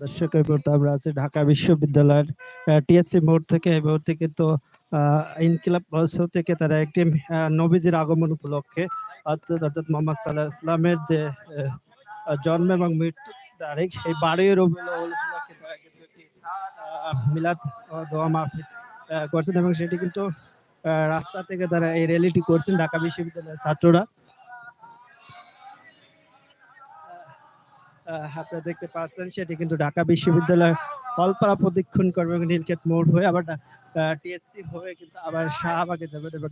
দর্শক আমরা আছি ঢাকা বিশ্ববিদ্যালয়ের টিএসসি মোড় থেকে এই মুহূর্তে কিন্তু ইনকিলাব মহোৎসব থেকে তারা একটি নবীজির আগমন উপলক্ষে অর্থাৎ মোহাম্মদ সাল্লাহ ইসলামের যে জন্ম এবং মৃত্যু তারিখ এই আহ, মিলাদ দোয়া মাহফিল করছেন এবং সেটি কিন্তু রাস্তা থেকে তারা এই র্যালিটি করছেন ঢাকা বিশ্ববিদ্যালয়ের ছাত্ররা। আপনারা দেখতে পাচ্ছেন, সেটি কিন্তু ঢাকা বিশ্ববিদ্যালয় কলপাড়া প্রদক্ষিণ করবে নীলক্ষেত মোড় হয়ে আবার টিএসসি হয়ে কিন্তু আবার শাহবাগে যাবেন এবং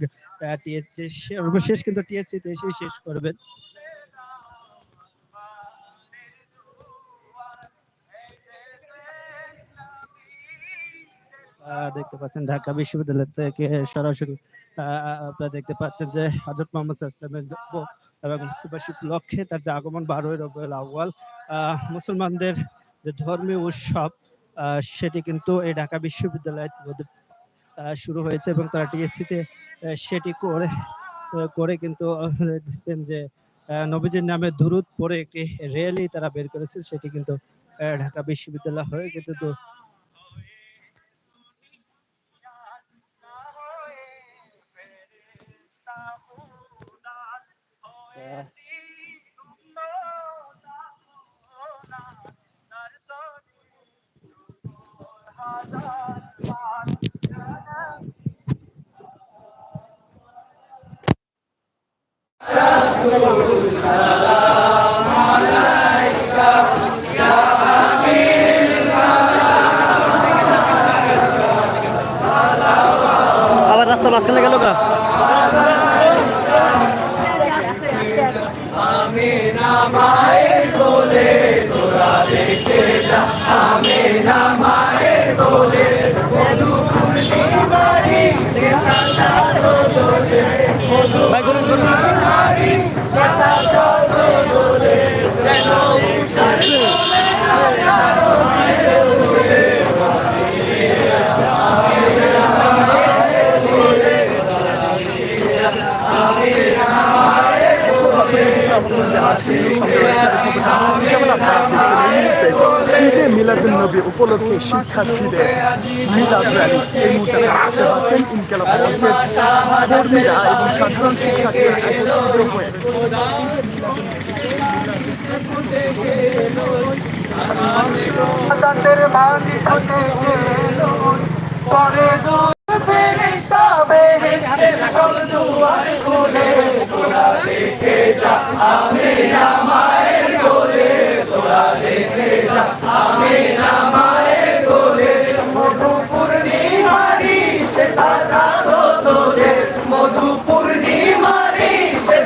টিএসসি সর্বশেষ কিন্তু টিএসসি তে এসে শেষ করবেন। দেখতে পাচ্ছেন ঢাকা বিশ্ববিদ্যালয় থেকে সরাসরি আপনারা দেখতে পাচ্ছেন যে হজরত মোহাম্মদ জন্ম এবং মৃত্যুবার্ষিকী উপলক্ষে তার যে আগমন বারোই রবিউল আউয়াল মুসলমানদের যে ধর্মীয় উৎসব সেটি কিন্তু এই ঢাকা বিশ্ববিদ্যালয় থেকে, আহ, শুরু হয়েছে এবং তারা টিএসসি তে সেটি করে করে কিন্তু দিচ্ছেন যে নবীজির নামে দুরুদ পড়ে একটি র্যালি তারা বের করেছে সেটি কিন্তু ঢাকা বিশ্ববিদ্যালয় হয়ে কিন্তু আবার রাস্তা মাঝখানে গেল গা? উপলক্ষে শিক্ষার্থীদের মিলাদ র্যালি। এই মুহূর্তে দেখতে পাচ্ছেন ইনকেলাব মঞ্চের কর্মীরা এবং সাধারণ শিক্ষার্থীরা আমি তোরা দেখে যা, আমি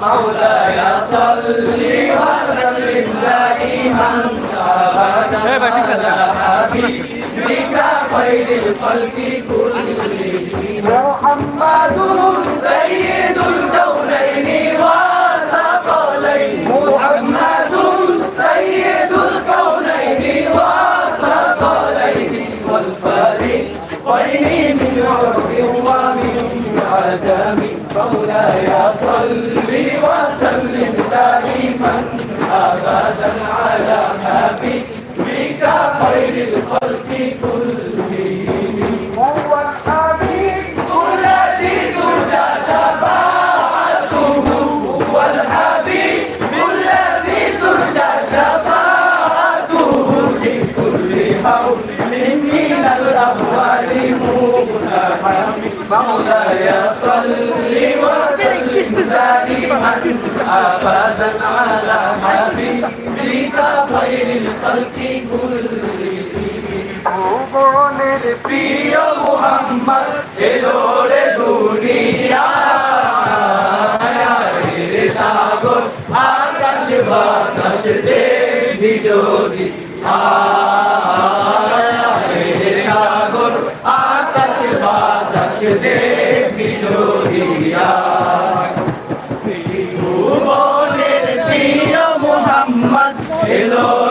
مولاي صل وسلم دائما ابدا حبيبك خير الخلق كلهم محمد سيد والفريقين من عرب ومن عجم مولاي صل وسلم دائما ابدا على حبيبك خير الخلق كلهم. مولاي صل وسلم دائما ابدا على حبيبك خير الخلق كلهم ভুবনের প্রিয় মোহাম্মদ এলো রে দুনিয়া রে সাগর আকাশ বাতাস দেবী যদি রে দে বিজয়িয়া ভুবনের প্রিয় মোহাম্মদ এলো